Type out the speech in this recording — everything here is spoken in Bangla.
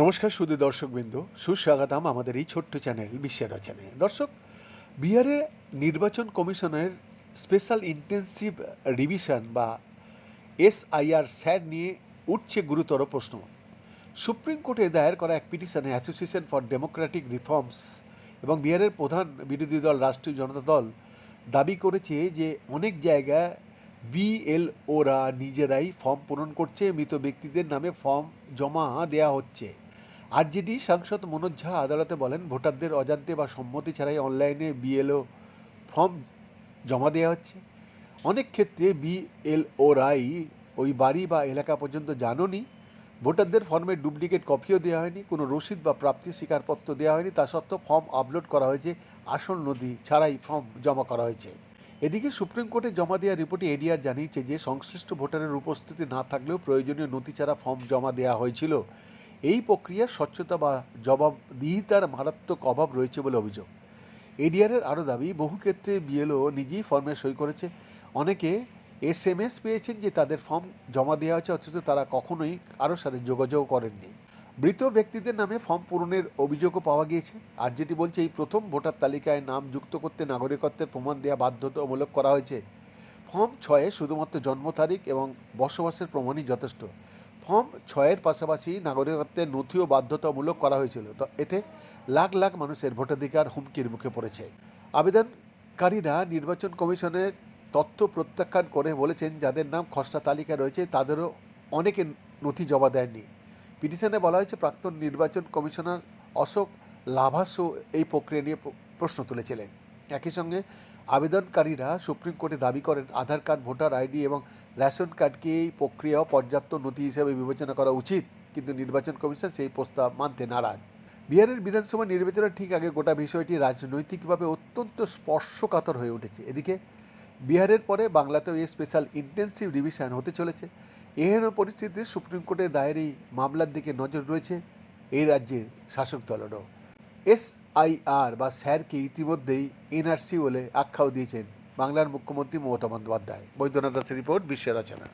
নমস্কার শুধু দর্শকবৃন্দ, সুস্বাগতম আমাদের এই ছোট্ট চ্যানেল বিশ্বের রচনায় দর্শক, বিহারে নির্বাচন কমিশনের স্পেশাল ইন্টেন্সিভ রিভিশন বা এসআইআর স্যার নিয়ে উঠছে গুরুতর প্রশ্ন। সুপ্রিম কোর্টে দায়ের করা এক পিটিশনে অ্যাসোসিয়েশন ফর ডেমোক্রেটিক রিফর্মস এবং বিহারের প্রধান বিরোধী দল, রাষ্ট্রীয় জনতা দল দাবি করেছে যে অনেক জায়গায় বিএলওরা নিজেরাই ফর্ম পূরণ করছে। মৃত ব্যক্তিদের নামে ফর্ম জমা দেওয়া হচ্ছে। আরজেডি সাংসদ মনোজ ঝা আদালতে বলেন, ভোটারদের অজান্তে বা সম্মতি ছাড়াই অনলাইনে বিএলও ফর্ম জমা দেওয়া হচ্ছে। অনেক ক্ষেত্রে বিএলওরাই ওই বাড়ি বা এলাকা পর্যন্ত জানোনি। ভোটারদের ফর্মের ডুপ্লিকেট কপিও দেওয়া হয়নি, কোনো রসিদ বা প্রাপ্তি স্বীকারপত্র দেওয়া হয়নি। তা সত্ত্বেও ফর্ম আপলোড করা হয়েছে। আসল নথি ছাড়াই ফর্ম জমা করা হয়েছে। এদিকে সুপ্রিম কোর্টে জমা দেওয়া রিপোর্টে এডিআর জানিয়েছে যে সংশ্লিষ্ট ভোটারের উপস্থিতি না থাকলেও প্রয়োজনীয় নথি ছাড়া ফর্ম জমা দেওয়া হয়েছিল। এই প্রক্রিয়ার স্বচ্ছতা বা জবাবদিহিতার মারাত্মক অভাব রয়েছে বলে অভিযোগ। এডিআরের আরও দাবি, বহু ক্ষেত্রে বিএলও নিজেই ফর্মে সই করেছে। অনেকে এস এম এস পেয়েছেন যে তাদের ফর্ম জমা দেওয়া হয়েছে অথচ তারা কখনোই কারোর সাথে যোগাযোগ করেননি। মৃত ব্যক্তিদের নামে ফর্ম পূরণের অভিযোগও পাওয়া গিয়েছে। আর যেটি বলছে, এই প্রথম ভোটার তালিকায় নাম যুক্ত করতে নাগরিকত্বের প্রমাণ দেওয়া বাধ্যতামূলক করা হয়েছে। ফর্ম ছয়ে শুধুমাত্র জন্ম তারিখ এবং বসবাসের প্রমাণই যথেষ্ট। ফর্ম ছয়ের পাশাপাশি নাগরিকত্বের নথিও বাধ্যতামূলক করা হয়েছিল। তো এতে লাখ লাখ মানুষের ভোটাধিকার হুমকির মুখে পড়েছে। আবেদনকারীরা নির্বাচন কমিশনের তথ্য প্রত্যাখ্যান করে বলেছেন, যাদের নাম খসড়া তালিকায় রয়েছে, তাদেরও অনেকে নথি জমা দেননি। পিটিশনে বলা হয়েছে প্রাক্তন নির্বাচন কমিশনার অশোক লাভাসও এই প্রক্রিয়া নিয়ে প্রশ্ন তুলেছিলেন। একই সঙ্গে আবেদনকারীরা সুপ্রিম কোর্টে দাবি করেন, আধার কার্ড, ভোটার আইডি এবং রেশন কার্ডকে এই প্রক্রিয়াও পর্যাপ্ত নথি হিসেবে বিবেচনা করা উচিত, কিন্তু নির্বাচন কমিশন সেই প্রস্তাব মানতে নারাজ। বিহারের বিধানসভা নির্বাচনের ঠিক আগে গোটা বিষয়টি রাজনৈতিকভাবে অত্যন্ত স্পর্শকাতর হয়ে উঠেছে। এদিকে বিহারের পরে বাংলাতেও এই স্পেশাল ইন্টেন্সিভ রিভিশন হতে চলেছে। এহেন পরিস্থিতিতে সুপ্রিম কোর্টের দায়ের মামলার দিকে নজর রয়েছে এই রাজ্যের শাসক দলেরও। এসআইআর বা স্যারকে ইতিমধ্যেই এনআরসি বলে আখ্যাও দিয়েছেন বাংলার মুখ্যমন্ত্রী মমতা বন্দ্যোপাধ্যায়। বৈদ্যনাথ দাসের রিপোর্ট বিশ্বের রচনা।